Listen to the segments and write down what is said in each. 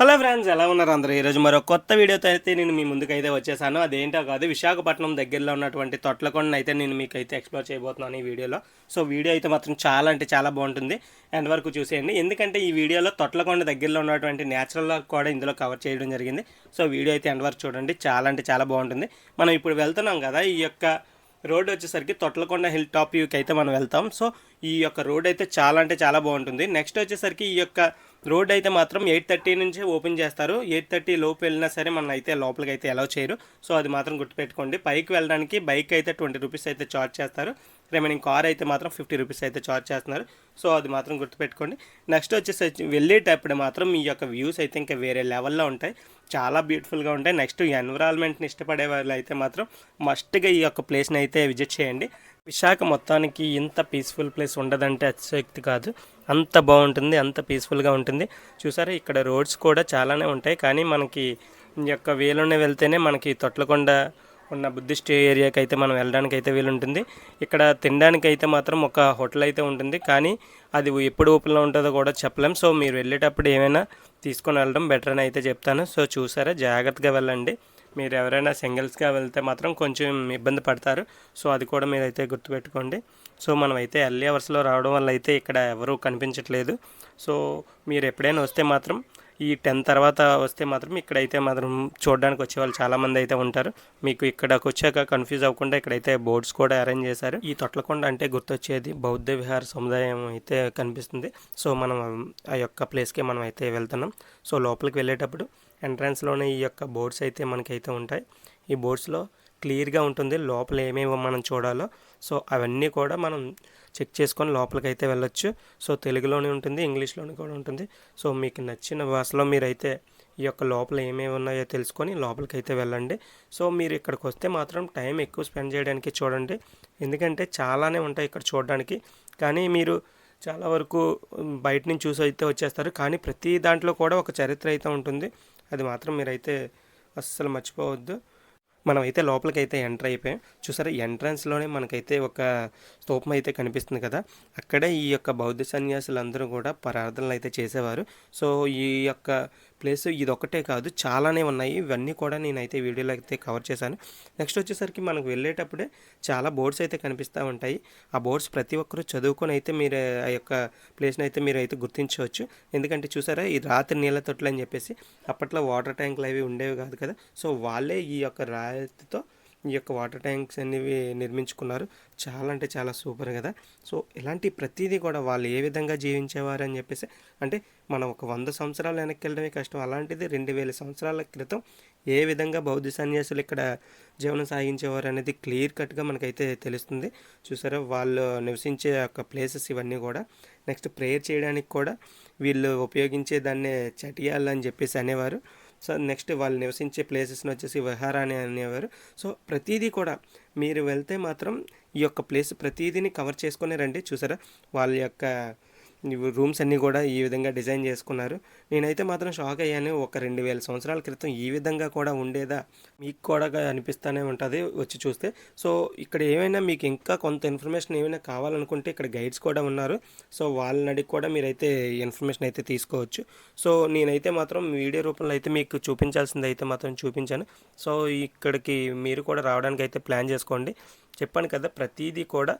Hello friends ఎలా ఉన్నారు అందరూ? ఈరోజు మరో కొత్త వీడియోతో అయితే నేను మీ ముందుకు అయితే వచ్చేసాను. అదేంటో కాదు విశాఖపట్నం దగ్గరలో ఉన్నటువంటి తొట్లకొండను అయితే నేను మీకు అయితే ఎక్స్ప్లోర్ చేయబోతున్నాను ఈ వీడియోలో. సో వీడియో అయితే మాత్రం చాలా అంటే చాలా బాగుంటుంది. ఎండ్ వరకు చూసేయండి. ఎందుకంటే ఈ వీడియోలో తొట్లకొండ దగ్గరలో ఉన్నటువంటి న్యాచురల్ కూడా ఇందులో కవర్ చేయడం జరిగింది. సో వీడియో అయితే ఎండ్ వరకు చూడండి. చాలా అంటే చాలా బాగుంటుంది. మనం ఇప్పుడు వెళ్తున్నాం కదా ఈ యొక్క రోడ్ వచ్చేసరికి తొట్లకొండ హిల్ టాప్ వ్యూకి అయితే మనం వెళ్తాం. సో ఈ యొక్క రోడ్ అయితే చాలా అంటే చాలా బాగుంటుంది. నెక్స్ట్ వచ్చేసరికి ఈ యొక్క రోడ్ అయితే మాత్రం ఎయిట్ థర్టీ నుంచి ఓపెన్ చేస్తారు. ఎయిట్ థర్టీ లోపు వెళ్ళినా సరే మనం అయితే లోపలికి అయితే అలౌ చేయరు. సో అది మాత్రం గుర్తుపెట్టుకోండి. పైకి వెళ్ళడానికి బైక్ అయితే ట్వంటీ రూపీస్ అయితే చార్జ్ చేస్తారు. రిమైనింగ్ కార్ అయితే మాత్రం ఫిఫ్టీ రూపీస్ అయితే చార్జ్ చేస్తున్నారు. సో అది మాత్రం గుర్తుపెట్టుకోండి. నెక్స్ట్ వచ్చేసి వెళ్ళేటప్పుడు మాత్రం ఈ యొక్క వ్యూస్ అయితే ఇంకా వేరే లెవెల్లో ఉంటాయి. చాలా బ్యూటిఫుల్గా ఉంటాయి. నెక్స్ట్ ఎన్విరాన్మెంట్ని ఇష్టపడే వాళ్ళు అయితే మాత్రం మస్ట్గా ఈ యొక్క ప్లేస్ని అయితే విజిట్ చేయండి. విశాఖ మొత్తానికి ఇంత పీస్ఫుల్ ప్లేస్ ఉండదంటే అతిశక్తి కాదు. అంత బాగుంటుంది అంత పీస్ఫుల్గా ఉంటుంది. చూసారా ఇక్కడ రోడ్స్ కూడా చాలానే ఉంటాయి. కానీ మనకి ఈ యొక్క వేలోనే వెళ్తేనే మనకి తొట్లకొండ ఉన్న బుద్ధిస్ట్ ఏరియాకి అయితే మనం వెళ్ళడానికి అయితే వీలుంటుంది. ఇక్కడ తినడానికి అయితే మాత్రం ఒక హోటల్ అయితే ఉంటుంది. కానీ అది ఎప్పుడు ఓపెన్లో ఉంటుందో కూడా చెప్పలేం. సో మీరు వెళ్ళేటప్పుడు ఏమైనా తీసుకొని వెళ్ళడం బెటర్ అని అయితే చెప్తాను. సో చూసారా జాగ్రత్తగా వెళ్ళండి. మీరు ఎవరైనా సింగిల్స్గా వెళ్తే మాత్రం కొంచెం ఇబ్బంది పడతారు. సో అది కూడా మీరు అయితే గుర్తుపెట్టుకోండి. సో మనం అయితే ఎర్లీ అవర్స్లో రావడం వల్ల అయితే ఇక్కడ ఎవరూ కనిపించట్లేదు. సో మీరు ఎప్పుడైనా వస్తే మాత్రం ఈ టెన్ తర్వాత వస్తే మాత్రం ఇక్కడైతే మాత్రం చూడడానికి వచ్చే వాళ్ళు చాలామంది అయితే ఉంటారు. మీకు ఇక్కడకు వచ్చాక కన్ఫ్యూజ్ అవ్వకుండా ఇక్కడైతే బోర్డ్స్ కూడా అరేంజ్ చేశారు. ఈ తొట్లకొండ అంటే గుర్తొచ్చేది బౌద్ధ విహార సముదాయం అయితే కనిపిస్తుంది. సో మనం ఆ యొక్క ప్లేస్కే మనం అయితే వెళ్తున్నాం. సో లోపలికి వెళ్ళేటప్పుడు ఎంట్రన్స్లోనే ఈ యొక్క బోర్డ్స్ అయితే మనకైతే ఉంటాయి. ఈ బోర్డ్స్లో క్లియర్గా ఉంటుంది లోపల ఏమేమి మనం చూడాలో. సో అవన్నీ కూడా మనం చెక్ చేసుకొని లోపలికి అయితే వెళ్ళొచ్చు. సో తెలుగులోనే ఉంటుంది ఇంగ్లీష్లోనే కూడా ఉంటుంది. సో మీకు నచ్చిన భాషలో మీరైతే ఈ యొక్క లోపల ఏమేమి ఉన్నాయో తెలుసుకొని లోపలికి అయితే వెళ్ళండి. సో మీరు ఇక్కడికి వస్తే మాత్రం టైం ఎక్కువ స్పెండ్ చేయడానికి చూడండి. ఎందుకంటే చాలానే ఉంటాయి ఇక్కడ చూడడానికి. కానీ మీరు చాలా వరకు బయట నుంచి చూసి అయితే వచ్చేస్తారు. కానీ ప్రతి దాంట్లో కూడా ఒక చరిత్ర అయితే ఉంటుంది. అది మాత్రం మీరైతే అస్సలు మర్చిపోవద్దు. మనమైతే లోపలికైతే లోపలికి అయితే ఎంటర్ అయిపోయాం. చూసారా ఎంట్రన్స్లోనే మనకైతే ఒక స్తూపం అయితే కనిపిస్తుంది కదా అక్కడే ఈ యొక్క బౌద్ధ సన్యాసులందరూ కూడా ప్రార్థనలు అయితే చేసేవారు. సో ఈ యొక్క ప్లేస్ ఇది ఒకటే కాదు చాలానే ఉన్నాయి. ఇవన్నీ కూడా నేనైతే వీడియోలో అయితే కవర్ చేశాను. నెక్స్ట్ వచ్చేసరికి మనకు వెళ్ళేటప్పుడే చాలా బోర్డ్స్ అయితే కనిపిస్తూ ఉంటాయి. ఆ బోర్డ్స్ ప్రతి ఒక్కరూ చదువుకొని అయితే మీరు ఆ యొక్క ప్లేస్ని అయితే మీరు అయితే గుర్తించవచ్చు. ఎందుకంటే చూసారా ఈ రాత్రి నీళ్ళ తొట్లు అని చెప్పేసి అప్పట్లో వాటర్ ట్యాంకులు అవి ఉండేవి కాదు కదా. సో వాళ్ళే ఈ యొక్క రాతితో ఈ యొక్క వాటర్ ట్యాంక్స్ అనేవి నిర్మించుకున్నారు. చాలా అంటే చాలా సూపర్ కదా. సో ఇలాంటి ప్రతిదీ కూడా వాళ్ళు ఏ విధంగా జీవించేవారు అని చెప్పేసి అంటే మనం ఒక వంద సంవత్సరాలు వెనక్కి వెళ్ళడమే కష్టం. అలాంటిది రెండు వేల సంవత్సరాల క్రితం ఏ విధంగా బౌద్ధ సన్యాసులు ఇక్కడ జీవనం సాగించేవారు అనేది క్లియర్ కట్గా మనకైతే తెలుస్తుంది. చూసారా వాళ్ళు నివసించే యొక్క ప్లేసెస్ ఇవన్నీ కూడా. నెక్స్ట్ ప్రేయర్ చేయడానికి కూడా వీళ్ళు ఉపయోగించే దాన్ని చటియాలు అని చెప్పేసి అనేవారు. సో నెక్స్ట్ వాళ్ళు నివసించే ప్లేసెస్ని వచ్చేసి విహారాన్ని అనేవారు. సో ప్రతిదీ కూడా మీరు వెళ్తే మాత్రం ఈ యొక్క ప్లేస్ ప్రతిదీని కవర్ చేసుకునే రండి. చూసారా? వాళ్ళ యొక్క రూమ్స్ అన్నీ కూడా ఈ విధంగా డిజైన్ చేసుకున్నారు. నేనైతే మాత్రం షాక్ అయ్యాను. ఒక రెండు వేల సంవత్సరాల క్రితం ఈ విధంగా కూడా ఉండేదా? మీకు కూడా అనిపిస్తూనే ఉంటుంది వచ్చి చూస్తే. సో ఇక్కడ ఏమైనా మీకు ఇంకా కొంత ఇన్ఫర్మేషన్ ఏమైనా కావాలనుకుంటే ఇక్కడ గైడ్స్ కూడా ఉన్నారు. సో వాళ్ళని అడిగి కూడా మీరైతే ఇన్ఫర్మేషన్ అయితే తీసుకోవచ్చు. సో నేనైతే మాత్రం వీడియో రూపంలో అయితే మీకు చూపించాల్సింది అయితే మాత్రం చూపించాను. సో ఇక్కడికి మీరు కూడా రావడానికి అయితే ప్లాన్ చేసుకోండి. చెప్పాను కదా ప్రతిదీ కూడా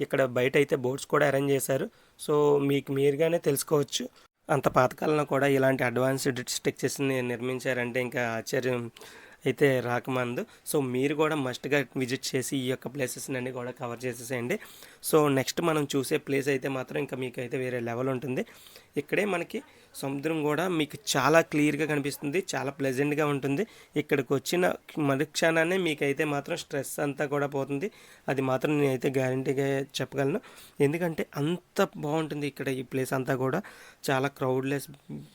ఇక్కడ బయట అయితే బోర్డ్స్ కూడా అరేంజ్ చేశారు. సో మీకు మీరుగానే తెలుసుకోవచ్చు. అంత పాతకాలంలో కూడా ఇలాంటి అడ్వాన్స్డ్ స్ట్రక్చర్స్ని నిర్మించారంటే ఇంకా ఆశ్చర్యం అయితే రాకమందు. సో మీరు కూడా మస్ట్గా విజిట్ చేసి ఈ యొక్క ప్లేసెస్ని అన్ని కూడా కవర్ చేసేసేయండి. సో నెక్స్ట్ మనం చూసే ప్లేస్ అయితే మాత్రం ఇంకా మీకు అయితే వేరే లెవెల్ ఉంటుంది. ఇక్కడే మనకి సముద్రం కూడా మీకు చాలా క్లియర్గా కనిపిస్తుంది చాలా ప్లెజెంట్గా ఉంటుంది. ఇక్కడికి వచ్చిన మరుక్షణాన్ని మీకైతే మాత్రం స్ట్రెస్ అంతా కూడా పోతుంది. అది మాత్రం నేనైతే గ్యారంటీగా చెప్పగలను. ఎందుకంటే అంత బాగుంటుంది ఇక్కడ ఈ ప్లేస్ అంతా కూడా. చాలా క్రౌడ్లెస్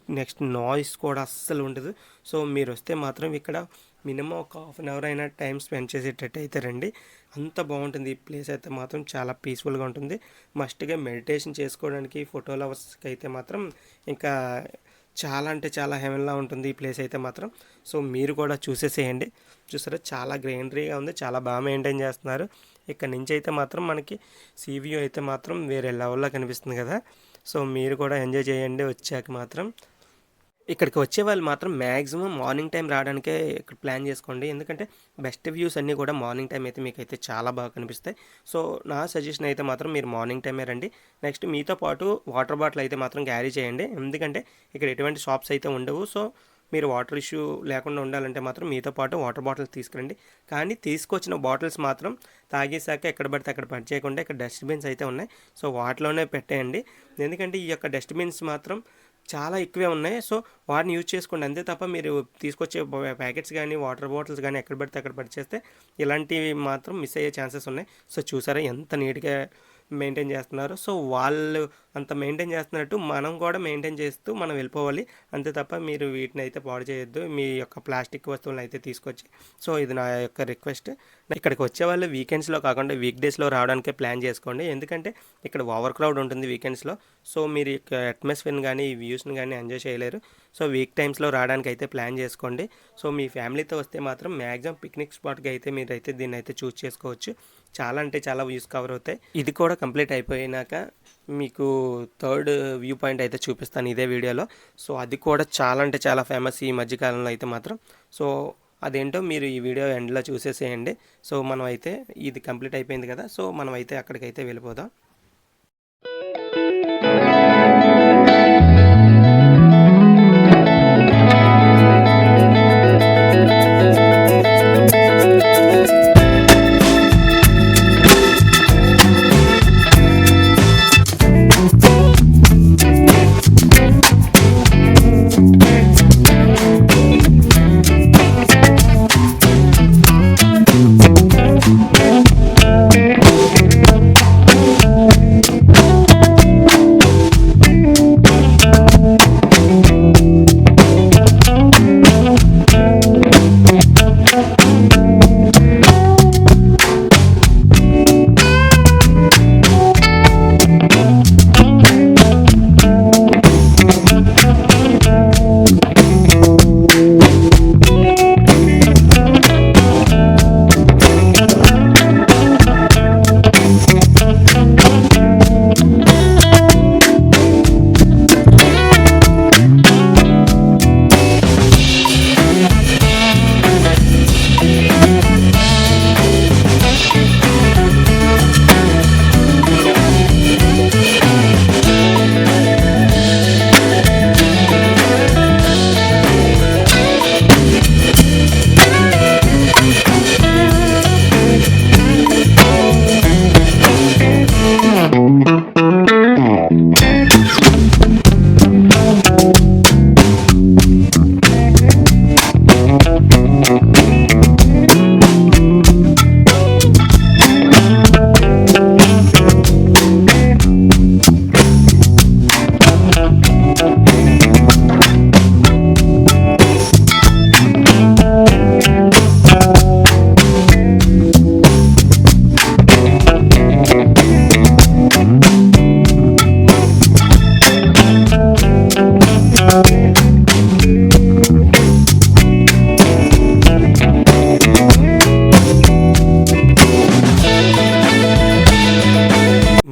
నెక్స్ట్ నాయిస్ కూడా అస్సలు ఉండదు. సో మీరు వస్తే మాత్రం ఇక్కడ మినిమం ఒక హాఫ్ అన్ అవర్ అయినా టైం స్పెండ్ చేసేటట్టు అయితే రండి. అంత బాగుంటుంది. ఈ ప్లేస్ అయితే మాత్రం చాలా పీస్ఫుల్గా ఉంటుంది. మస్ట్గా మెడిటేషన్ చేసుకోవడానికి ఫోటో లవర్స్కి అయితే మాత్రం ఇంకా చాలా అంటే చాలా హెవెన్లా ఉంటుంది ఈ ప్లేస్ అయితే మాత్రం. సో మీరు కూడా చూసేసేయండి. చూసారా? చాలా గ్రీనరీగా ఉంది. చాలా బాగా మెయింటైన్ చేస్తున్నారు. ఇక్కడ నుంచి అయితే మాత్రం మనకి సీ వ్యూ అయితే మాత్రం వేరే లెవెల్లో కనిపిస్తుంది కదా. సో మీరు కూడా ఎంజాయ్ చేయండి. వచ్చాక మాత్రం ఇక్కడికి వచ్చే వాళ్ళు మాత్రం మ్యాక్సిమం మార్నింగ్ టైం రావడానికే ఇక్కడ ప్లాన్ చేసుకోండి. ఎందుకంటే బెస్ట్ వ్యూస్ అన్నీ కూడా మార్నింగ్ టైం అయితే మీకు అయితే చాలా బాగా కనిపిస్తాయి. సో నా సజెషన్ అయితే మాత్రం మీరు మార్నింగ్ టైమే రండి. నెక్స్ట్ మీతో పాటు వాటర్ బాటిల్ అయితే మాత్రం క్యారీ చేయండి. ఎందుకంటే ఇక్కడ ఎటువంటి షాప్స్ అయితే ఉండవు. సో మీరు వాటర్ ఇష్యూ లేకుండా ఉండాలంటే మాత్రం మీతో పాటు వాటర్ బాటిల్స్ తీసుకురండి. కానీ తీసుకొచ్చిన బాటిల్స్ మాత్రం తాగేశాక ఎక్కడ పడితే అక్కడ పని చేయకుండా ఇక్కడ డస్ట్బిన్స్ అయితే ఉన్నాయి. సో వాటిలోనే పెట్టేయండి. ఎందుకంటే ఈ యొక్క డస్ట్బిన్స్ మాత్రం చాలా ఎక్కువే ఉన్నాయి. సో వాటిని యూజ్ చేసుకోండి. అంతే తప్ప మీరు తీసుకొచ్చే ప్యాకెట్స్ కానీ వాటర్ బాటిల్స్ కానీ ఎక్కడ పడితే అక్కడ పడిచేస్తే ఇలాంటివి మాత్రం మిస్ అయ్యే ఛాన్సెస్ ఉన్నాయి. సో చూసారా ఎంత నీట్గా మెయింటైన్ చేస్తున్నారు. సో వాళ్ళు అంత మెయింటైన్ చేస్తున్నట్టు మనం కూడా మెయింటైన్ చేస్తూ మనం వెళ్ళిపోవాలి. అంతే తప్ప మీరు వీటిని అయితే పాడు చేయొద్దు. మీ యొక్క ప్లాస్టిక్ వస్తువులను అయితే తీసుకొచ్చి సో ఇది నా యొక్క రిక్వెస్ట్. ఇక్కడికి వచ్చే వాళ్ళు వీకెండ్స్లో కాకుండా వీక్ డేస్లో రావడానికే ప్లాన్ చేసుకోండి. ఎందుకంటే ఇక్కడ ఓవర్ క్రౌడ్ ఉంటుంది వీకెండ్స్లో. సో మీరు అట్మాస్ఫియర్ని కానీ ఈ వ్యూస్ని కానీ ఎంజాయ్ చేయలేరు. సో వీక్ టైమ్స్లో రావడానికి అయితే ప్లాన్ చేసుకోండి. సో మీ ఫ్యామిలీతో వస్తే మాత్రం మ్యాక్సిమం పిక్నిక్ స్పాట్కి అయితే మీరు అయితే దీన్ని అయితే చూస్ చేసుకోవచ్చు. చాలా అంటే చాలా వ్యూస్ కవర్ అవుతాయి. ఇది కూడా కంప్లీట్ అయిపోయినాక మీకు థర్డ్ వ్యూ పాయింట్ అయితే చూపిస్తాను ఇదే వీడియోలో. సో అది కూడా చాలా అంటే చాలా ఫేమస్ ఈ మధ్యకాలంలో అయితే మాత్రం. సో అదేంటో మీరు ఈ వీడియో ఎండ్లో చూసేసేయండి. సో మనం అయితే ఇది కంప్లీట్ అయిపోయింది కదా. సో మనం అయితే అక్కడికైతే వెళ్ళిపోదాం.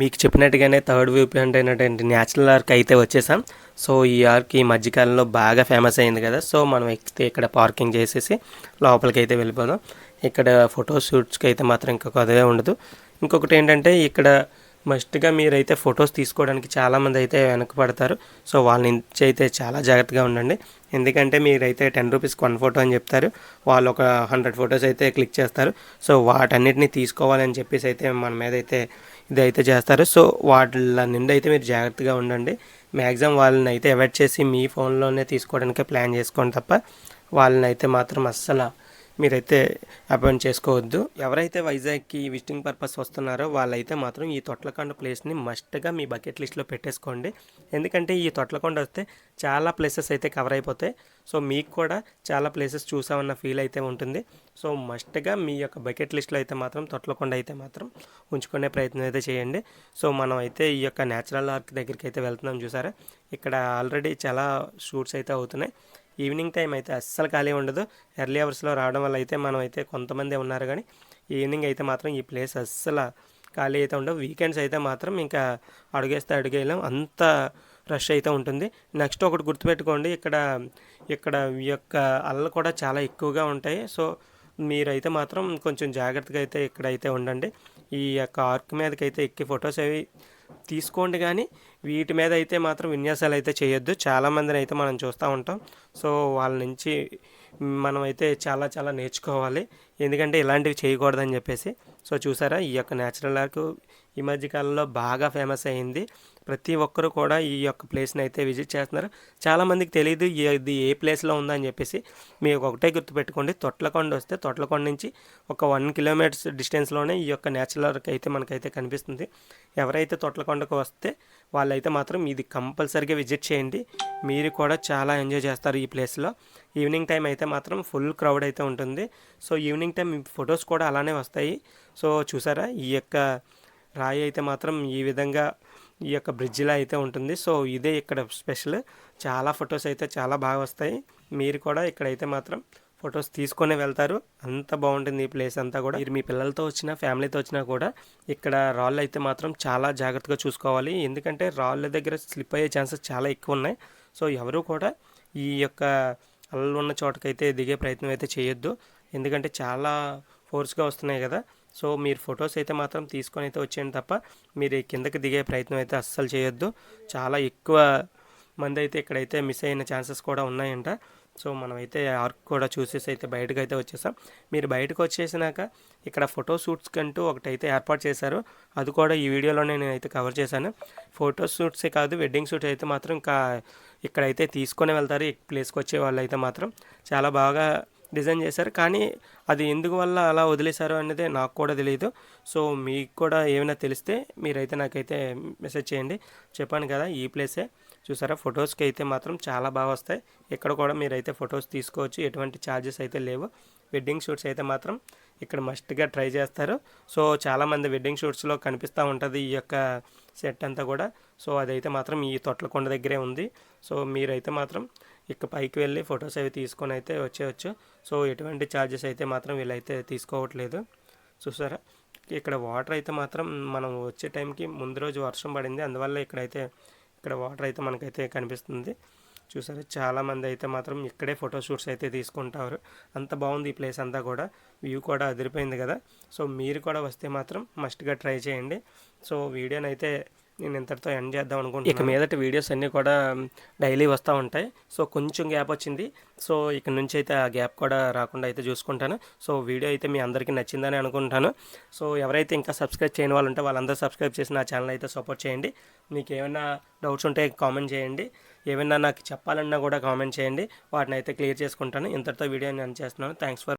మీకు చెప్పినట్టుగానే థర్డ్ వ్యూ పాయింట్ అయినటువంటి న్యాచురల్ ఆర్క్ అయితే వచ్చేసాం. సో ఈ ఆర్క్ ఈ మధ్యకాలంలో బాగా ఫేమస్ అయింది కదా. సో మనం ఎక్కితే ఇక్కడ పార్కింగ్ చేసేసి లోపలికి అయితే వెళ్ళిపోదాం. ఇక్కడ ఫోటో షూట్స్కి అయితే మాత్రం ఇంకా అదే ఉండదు. ఇంకొకటి ఏంటంటే ఇక్కడ మస్ట్గా మీరైతే ఫొటోస్ తీసుకోవడానికి చాలామంది అయితే వెనకపడతారు. సో వాళ్ళ నుంచి అయితే చాలా జాగ్రత్తగా ఉండండి. ఎందుకంటే మీరైతే టెన్ రూపీస్కి వన్ ఫోటో అని చెప్తారు. వాళ్ళు ఒక హండ్రెడ్ ఫొటోస్ అయితే క్లిక్ చేస్తారు. సో వాటన్నిటిని తీసుకోవాలని చెప్పేసి అయితే మన మీద అయితే ఇదైతే చేస్తారు. సో వాటిల నుండి అయితే మీరు జాగ్రత్తగా ఉండండి. మ్యాక్సిమం వాళ్ళని అయితే అవాయిడ్ చేసి మీ ఫోన్లోనే తీసుకోవడానికే ప్లాన్ చేసుకోండి తప్ప వాళ్ళని అయితే మాత్రం అస్సలు మీరైతే అపాయింట్ చేసుకోవద్దు. ఎవరైతే వైజాగ్కి విజిటింగ్ పర్పస్ వస్తున్నారో వాళ్ళైతే మాత్రం ఈ తొట్లకొండ ప్లేస్ని మస్ట్గా మీ బకెట్ లిస్ట్లో పెట్టేసుకోండి. ఎందుకంటే ఈ తొట్లకొండ వస్తే చాలా ప్లేసెస్ అయితే కవర్ అయిపోతాయి. సో మీకు కూడా చాలా ప్లేసెస్ చూసామన్న ఫీల్ అయితే ఉంటుంది. సో మస్ట్గా మీ యొక్క బకెట్ లిస్ట్లో అయితే మాత్రం తొట్లకొండ అయితే మాత్రం ఉంచుకునే ప్రయత్నం అయితే చేయండి. సో మనం అయితే ఈ యొక్క న్యాచురల్ ఆర్క్ దగ్గరికి అయితే వెళ్తున్నాం చూసారా? ఇక్కడ ఆల్రెడీ చాలా షూట్స్ అయితే అవుతున్నాయి. ఈవినింగ్ టైం అయితే అస్సలు ఖాళీ ఉండదు. ఎర్లీ అవర్స్లో రావడం వల్ల అయితే మనం అయితే కొంతమంది ఉన్నారు కానీ ఈవినింగ్ అయితే మాత్రం ఈ ప్లేస్ అస్సలు ఖాళీ అయితే ఉండవు. వీకెండ్స్ అయితే మాత్రం ఇంకా అడుగేస్తే అడుగేయలేం. అంత రష్ అయితే ఉంటుంది. నెక్స్ట్ ఒకటి గుర్తుపెట్టుకోండి. ఇక్కడ ఇక్కడ ఈ యొక్క అలలు కూడా చాలా ఎక్కువగా ఉంటాయి. సో మీరైతే మాత్రం కొంచెం జాగ్రత్తగా అయితే ఇక్కడైతే ఉండండి. ఈ యొక్క ఆర్క్ మీదకి అయితే ఎక్కి ఫొటోస్ అవి తీసుకోండి కానీ వీటి మీద అయితే మాత్రం విన్యాసాలు అయితే చేయొద్దు. చాలామందిని అయితే మనం చూస్తూ ఉంటాం. సో వాళ్ళ నుంచి మనం అయితే చాలా చాలా నేర్చుకోవాలి. ఎందుకంటే ఇలాంటివి చేయకూడదని చెప్పేసి సో చూసారా ఈ యొక్క న్యాచురల్ ఆర్క్ ఈ మధ్య కాలంలో బాగా ఫేమస్ అయింది. ప్రతి ఒక్కరు కూడా ఈ యొక్క ప్లేస్ని అయితే విజిట్ చేస్తున్నారు. చాలామందికి తెలియదు ఈ- ఇది ఏ ప్లేస్లో ఉందని చెప్పేసి. మీకు ఒకటే గుర్తుపెట్టుకోండి తొట్లకొండ వస్తే తొట్లకొండ నుంచి ఒక వన్ కిలోమీటర్స్ డిస్టెన్స్లోనే ఈ యొక్క న్యాచురల్ ఆర్క్ అయితే మనకైతే కనిపిస్తుంది. ఎవరైతే తొట్లకొండకు వస్తే వాళ్ళైతే మాత్రం ఇది కంపల్సరీగా విజిట్ చేయండి. మీరు కూడా చాలా ఎంజాయ్ చేస్తారు ఈ ప్లేస్లో ఈవినింగ్ టైం అయితే మాత్రం ఫుల్ క్రౌడ్ అయితే ఉంటుంది. సో ఈవినింగ్ టైం ఫొటోస్ కూడా అలానే వస్తాయి. సో చూసారా? ఈ యొక్క రాయి అయితే మాత్రం ఈ విధంగా ఈ యొక్క బ్రిడ్జిలా అయితే ఉంటుంది. సో ఇదే ఇక్కడ స్పెషల్. చాలా ఫొటోస్ అయితే చాలా బాగా వస్తాయి. మీరు కూడా ఇక్కడైతే మాత్రం ఫొటోస్ తీసుకొని వెళ్తారు. అంత బాగుంటుంది ఈ ప్లేస్ అంతా కూడా. మీరు మీ పిల్లలతో వచ్చినా ఫ్యామిలీతో వచ్చినా కూడా ఇక్కడ రాళ్ళు అయితే మాత్రం చాలా జాగ్రత్తగా చూసుకోవాలి. ఎందుకంటే రాళ్ళ దగ్గర స్లిప్ అయ్యే ఛాన్సెస్ చాలా ఎక్కువ ఉన్నాయి. సో ఎవరు కూడా ఈ యొక్క అలలు ఉన్న చోటకైతే దిగే ప్రయత్నం అయితే చేయొద్దు. ఎందుకంటే చాలా ఫోర్స్గా వస్తున్నాయి కదా. సో మీరు ఫొటోస్ అయితే మాత్రం తీసుకొని అయితే వచ్చేయండి తప్ప మీరు కిందకి దిగే ప్రయత్నం అయితే అస్సలు చేయొద్దు. చాలా ఎక్కువ మంది అయితే ఇక్కడైతే మిస్ అయిన ఛాన్సెస్ కూడా ఉన్నాయంట. సో మనమైతే ఆర్క్ కూడా చూసేసి అయితే బయటకు అయితే వచ్చేసాం. మీరు బయటకు వచ్చేసినాక ఇక్కడ ఫోటో షూట్స్ కంటూ ఒకటైతే ఏర్పాటు చేశారు. అది కూడా ఈ వీడియోలోనే నేనైతే కవర్ చేశాను. ఫోటో షూట్సే కాదు వెడ్డింగ్ షూట్ అయితే మాత్రం ఇంకా ఇక్కడైతే తీసుకొని వెళ్తారు. ఈ ప్లేస్కి వచ్చే వాళ్ళు అయితే మాత్రం చాలా బాగా డిజైన్ చేశారు. కానీ అది ఎందుకు వల్ల అలా వదిలేశారు అనేది నాకు కూడా తెలియదు సో మీకు కూడా ఏమైనా తెలిస్తే మీరైతే నాకైతే మెసేజ్ చేయండి. చెప్పాను కదా ఈ ప్లేసే. చూసారా? ఫొటోస్కి అయితే మాత్రం చాలా బాగా వస్తాయి. ఇక్కడ కూడా మీరైతే ఫొటోస్ తీసుకోవచ్చు ఎటువంటి ఛార్జెస్ అయితే లేవు. వెడ్డింగ్ షూట్స్ అయితే మాత్రం ఇక్కడ మస్ట్గా ట్రై చేస్తారు. సో చాలామంది వెడ్డింగ్ షూట్స్లో కనిపిస్తూ ఉంటుంది ఈ యొక్క సెట్ అంతా కూడా. సో అదైతే మాత్రం ఈ తొట్లకొండ దగ్గరే ఉంది. సో మీరైతే మాత్రం ఇక పైకి వెళ్ళి ఫొటోస్ అవి తీసుకొని అయితే వచ్చేయచ్చు. సో ఎటువంటి ఛార్జెస్ అయితే మాత్రం వీళ్ళైతే తీసుకోవట్లేదు. చూసారా? ఇక్కడ వాటర్ అయితే మాత్రం మనం వచ్చే టైంకి ముందు రోజు వర్షం పడింది. అందువల్ల ఇక్కడైతే ఇక్కడ వాటర్ అయితే మనకైతే కనిపిస్తుంది. చూసారా? చాలామంది అయితే మాత్రం ఇక్కడే ఫోటో షూట్స్ అయితే తీసుకుంటారు. అంత బాగుంది ఈ ప్లేస్ అంతా కూడా. వ్యూ కూడా అదిరిపోయింది కదా. సో మీరు కూడా వస్తే మాత్రం మస్ట్గా ట్రై చేయండి. సో వీడియోనైతే నేను ఇంతటితో ఎండ్ చేద్దాం అనుకుంటున్నాను. ఇక మీదట వీడియోస్ అన్నీ కూడా డైలీ వస్తూ ఉంటాయి. సో కొంచెం గ్యాప్ వచ్చింది. సో ఇక నుంచి అయితే ఆ గ్యాప్ కూడా రాకుండా అయితే చూసుకుంటాను. సో వీడియో అయితే మీ అందరికీ నచ్చిందని అనుకుంటాను. సో ఎవరైతే ఇంకా సబ్స్క్రైబ్ చేయని వాళ్ళు ఉంటే వాళ్ళందరూ సబ్స్క్రైబ్ చేసి నా ఛానల్ అయితే సపోర్ట్ చేయండి. మీకు ఏమైనా డౌట్స్ ఉంటే కామెంట్ చేయండి. ఏమైనా నాకు చెప్పాలన్నా కూడా కామెంట్ చేయండి. వాటిని అయితే క్లియర్ చేసుకుంటాను. ఇంతటితో వీడియో నేను చేస్తున్నాను. Thanks for